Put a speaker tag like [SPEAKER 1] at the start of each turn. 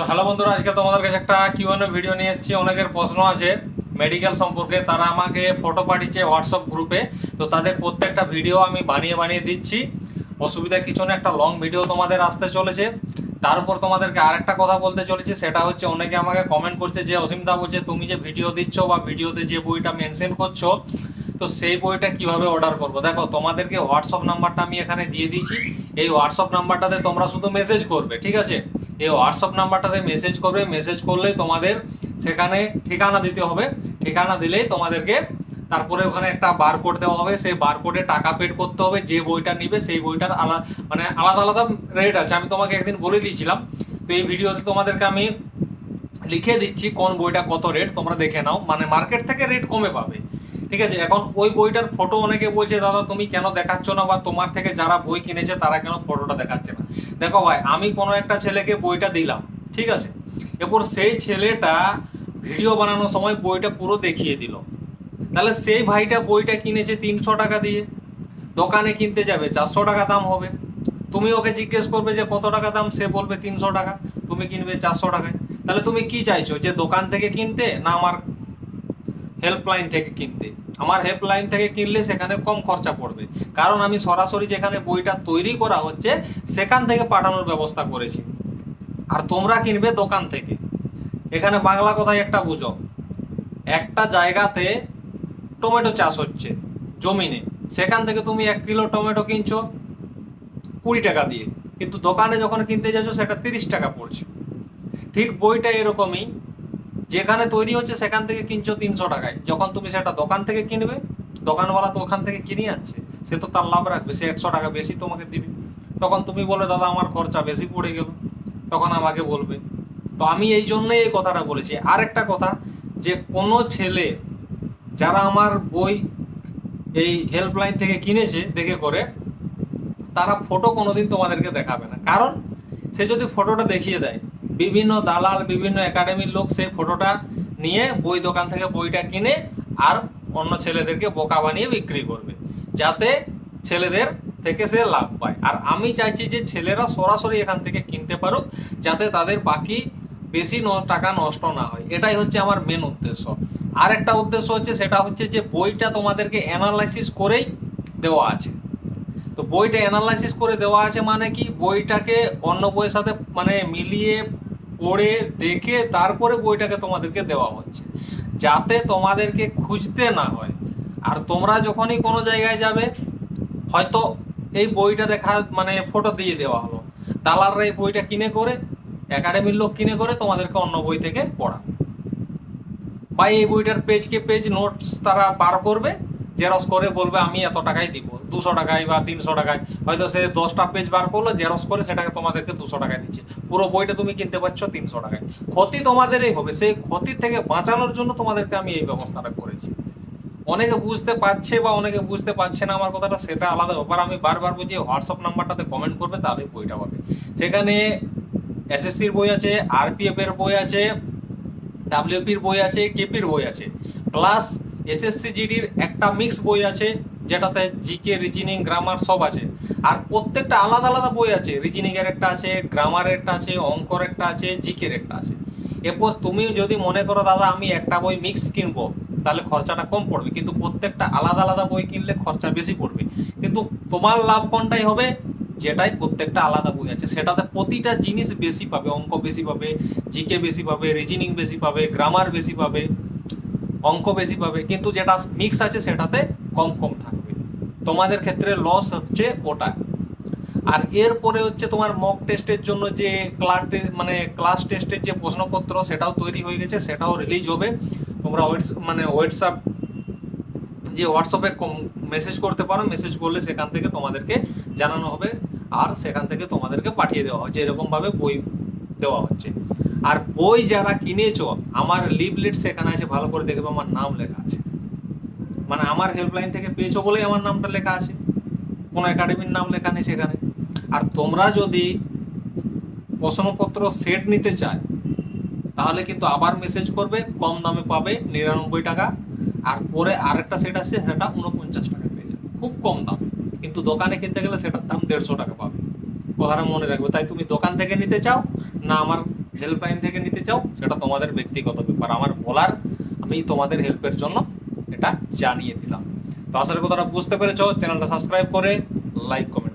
[SPEAKER 1] তো হ্যালো বন্ধুরা, আজকে তোমাদের কাছে একটা কিউএনএ ভিডিও নিয়ে এসেছি। অনেকের প্রশ্ন আছে মেডিকেল সম্পর্কে। তারা আমাকে ফটো পাঠিয়েছে হোয়াটসঅ্যাপ গ্রুপে তো তাদের প্রত্যেকটা ভিডিও আমি বানিয়ে বানিয়ে দিচ্ছি। অসুবিধা কিছু না, একটা লং ভিডিও তোমাদের আসতে চলেছে। তার উপর তোমাদেরকে আরেকটা কথা বলতে চলেছি, সেটা হচ্ছে অনেকে আমাকে কমেন্ট করছে যে অসীমদা বলছে, তুমি যে ভিডিও দিচ্ছ বা ভিডিওতে যে বইটা মেনশন করছ তো সেই বইটা কীভাবে অর্ডার করব? দেখো, তোমাদেরকে হোয়াটসঅ্যাপ নাম্বারটা আমি এখানে দিয়ে দিয়েছি। এই হোয়াটসঅ্যাপ নাম্বারটাতে তোমরা শুধু মেসেজ করবে, ঠিক আছে? এই হোয়াটসঅ্যাপ নাম্বারটাতে মেসেজ করবে মেসেজ করলেই তোমাদের সেখানে ঠিকানা দিতে হবে। ঠিকানা দিলেই তোমাদেরকে তারপরে ওখানে একটা বারকোড দেওয়া হবে। সেই বারকোডে টাকা পেড করতে হবে, যে বইটা নিবে সেই বইটার আলাদা মানে আলাদা আলাদা রেট আছে। আমি তোমাকে একদিন বলে দিয়েছিলাম। তো এই ভিডিওতে তোমাদেরকে আমি লিখে দিচ্ছি কোন বইটা কত রেট তোমরা দেখে নাও। মানে মার্কেট থেকে রেট কমে পাবে। ঠিক আছে? এখন ওই বইটার ফটো অনেকে বলছে, দাদা, তুমি কেন দেখাচ্ছ না? বা তোমার থেকে যারা বই কিনেছে, তারা কেন ফটোটা দেখাচ্ছে না? দেখো ভাই, আমি কোনো একটা ছেলেকে বইটা দিলাম, ঠিক আছে? এরপর সেই ছেলেটা ভিডিও বানানোর সময় বইটা পুরো দেখিয়ে দিল। তাহলে সেই ভাইটা বইটা কিনেছে তিনশো টাকা দিয়ে। দোকানে কিনতে যাবে, চারশো টাকা দাম হবে। তুমি ওকে জিজ্ঞেস করবে যে, কত টাকা দাম? সে বলবে, তিনশো টাকা। তুমি কিনবে চারশো টাকায়। তাহলে তুমি কি চাইছো? যে দোকান থেকে কিনতে না আমার হেল্পলাইন থেকে কিনতে? আমার হেল্পলাইন থেকে কিনলে সেখানে কম খরচা পড়বে। কারণ আমি সরাসরি যেখানে বইটা তৈরি করা হচ্ছে, সেখান থেকে পাঠানোর ব্যবস্থা করেছি। আর তোমরা কিনবে দোকান থেকে। এখানে বাংলা কথায় একটা বুঝো একটা জায়গাতে টমেটো চাষ হচ্ছে জমিনে। সেখান থেকে তুমি এক কিলো টমেটো কিনছো কুড়ি টাকা দিয়ে। কিন্তু দোকানে যখন কিনতে যাচ্ছ, সেটা তিরিশ টাকা পড়ছে। ঠিক বইটা এরকমই। যেখানে তৈরি হচ্ছে সেখান থেকে কিনছো তিনশো টাকায়। যখন তুমি সেটা দোকান থেকে কিনবে, দোকানওয়ালা তো ওখান থেকে কিনে আনছে। সে তো তার লাভ রাখবে, সে একশো টাকা বেশি তোমাকে দিবে। তখন তুমি বলে দাদা, আমার খরচা বেশি পড়ে গেল। তখন আমাকে বলবে। তো আমি এই জন্যই এই কথাটা বলেছি। আর একটা কথা, যে কোনো ছেলে যারা আমার বই এই হেল্পলাইন থেকে কিনেছে দেখে করে, তারা ফটো কোনোদিন তোমাদেরকে দেখাবে না। কারণ সে যদি ফটোটা দেখিয়ে দেয় বিভিন্ন দালাল, বিভিন্ন একাডেমির লোক সেই ফটোটা নিয়ে বই দোকান থেকে বইটা কিনে আর অন্য ছেলেদেরকে বোকা বানিয়ে বিক্রি করবে, যাতে ছেলেদের থেকে সে লাভ পায়। আর আমি চাইছি যে ছেলেরা সরাসরি এখান থেকে কিনতে পারুক, যাতে তাদের বাকি বেশি টাকা নষ্ট না হয়। এটাই হচ্ছে আমার মেন উদ্দেশ্য। আর একটা উদ্দেশ্য হচ্ছে, সেটা হচ্ছে যে বইটা তোমাদেরকে অ্যানালাইসিস করেই দেওয়া আছে। তো বইটা অ্যানালাইসিস করে দেওয়া আছে মানে কি? বইটাকে অন্য বইয়ের সাথে মানে মিলিয়ে পড়ে, দেখে তারপরে বইটাকে তোমাদেরকে দেওয়া হচ্ছে। যাতে তোমাদেরকে খুঁজতে না হয়। আর তোমরা যখনই কোনো জায়গায় যাবে, হয়তো এই বইটা দেখা মানে ফটো দিয়ে দেওয়া হলো। দালালরা এই বইটা কিনে করে একাডেমির লোক কিনে করে তোমাদেরকে অন্য বই থেকে পড়া বা এই বইটার পেজকে পেজ নোটস তারা বার করবে জেরক্স করে বলবে, আমি এত টাকাই দিব। দুশো টাকায় বা তিনশো টাকায়। হয়তো সে দশটা পেজ বার করল জেরক্স করে সেটাকে তোমাদেরকে দুশো টাকায় দিচ্ছে। পুরো বইটা তুমি কিনতে পারছ তিনশো টাকায়। ক্ষতি তোমাদেরই হবে। সেই ক্ষতি থেকে বাঁচানোর জন্য তোমাদেরকে আমি এই ব্যবস্থাটা করেছি। অনেকে বুঝতে পারছে বা অনেকে বুঝতে পারছে না আমার কথাটা, সেটা আলাদা ব্যাপার। আমি বারবার বলছি হোয়াটসঅ্যাপ নাম্বারটাতে কমেন্ট করবে তাহলে বইটা পাবে। সেখানে এসএসসির বই আছে আরপিএফ এর বই আছে ডাব্লিউপির বই আছে কেপির বই আছে। প্লাস এসএসসি জিডির একটা মিক্স বই আছে, যেটাতে জিকে রিজনিং গ্রামার সব আছে। আর প্রত্যেকটা আলাদা আলাদা বই আছে। রিজনিং এর একটা আছে গ্রামারের একটা আছে, অঙ্কর একটা আছে জিকের একটা আছে। এরপর তুমি যদি মনে করো, দাদা, আমি একটা বই মিক্স কিনবো, তাহলে খরচাটা কম পড়বে। কিন্তু প্রত্যেকটা আলাদা আলাদা বই কিনলে খরচা বেশি পড়বে। কিন্তু তোমার লাভ কোনটাই হবে? যেটাই প্রত্যেকটা আলাদা বই আছে। সেটাতে প্রতিটা জিনিস বেশি পাবে, অঙ্ক বেশি পাবে জিকে বেশি পাবে রিজনিং বেশি পাবে গ্রামার বেশি পাবে। অঙ্ক বেশি পাবে, কিন্তু যেটা মিক্স আছে সেটাতে কম কম থাকবে। তোমাদের ক্ষেত্রে লস হচ্ছে ওটা। আর এরপরে হচ্ছে তোমার মক টেস্টের জন্য যে ক্লাস মানে ক্লাস টেস্টের যে প্রশ্নপত্র সেটাও তৈরি হয়ে গেছে, সেটাও রিলিজ হবে। তোমরা মানে হোয়াটসঅ্যাপ যে হোয়াটসঅ্যাপে মেসেজ করতে পারো মেসেজ করলে সেখান থেকে তোমাদেরকে জানানো হবে। আর সেখান থেকে তোমাদেরকে পাঠিয়ে দেওয়া হচ্ছে এরকমভাবে বই দেওয়া হচ্ছে। আর বই যারা কিনেছো, আমার লিভলেট সেখানে আছে, ভালো করে দেখবে, আমার নাম লেখা আছে। মানে আমার হেল্পলাইন থেকে পেয়েছ বলেই আমার নামটা লেখা আছে। কোনো একাডেমির নাম লেখা নেই সেখানে। আর তোমরা যদি প্রশ্নপত্র সেট নিতে চায় তাহলে কিন্তু আবার মেসেজ করবে, কম দামে পাবে, নিরানব্বই টাকা। আর পরে আরেকটা সেট আছে, সেটা উনপঞ্চাশ টাকা পেয়ে যাবে। খুব কম দাম। কিন্তু দোকানে কিনতে গেলে সেটার দাম দেড়শো টাকা পাবে। কথাটা মনে রাখবে। তাই তুমি দোকান থেকে নিতে চাও, না আমার হেল্পলাইন থেকে নিতে চাও, সেটা তোমাদের ব্যক্তিগত ব্যাপার। আমার বলার আমি তোমাদের হেল্পের জন্য এটা জানিয়ে দিলাম। তো আশা করি কথাটা বুঝতে পেরেছ। চ্যানেলটা সাবস্ক্রাইব করে লাইক কমেন্ট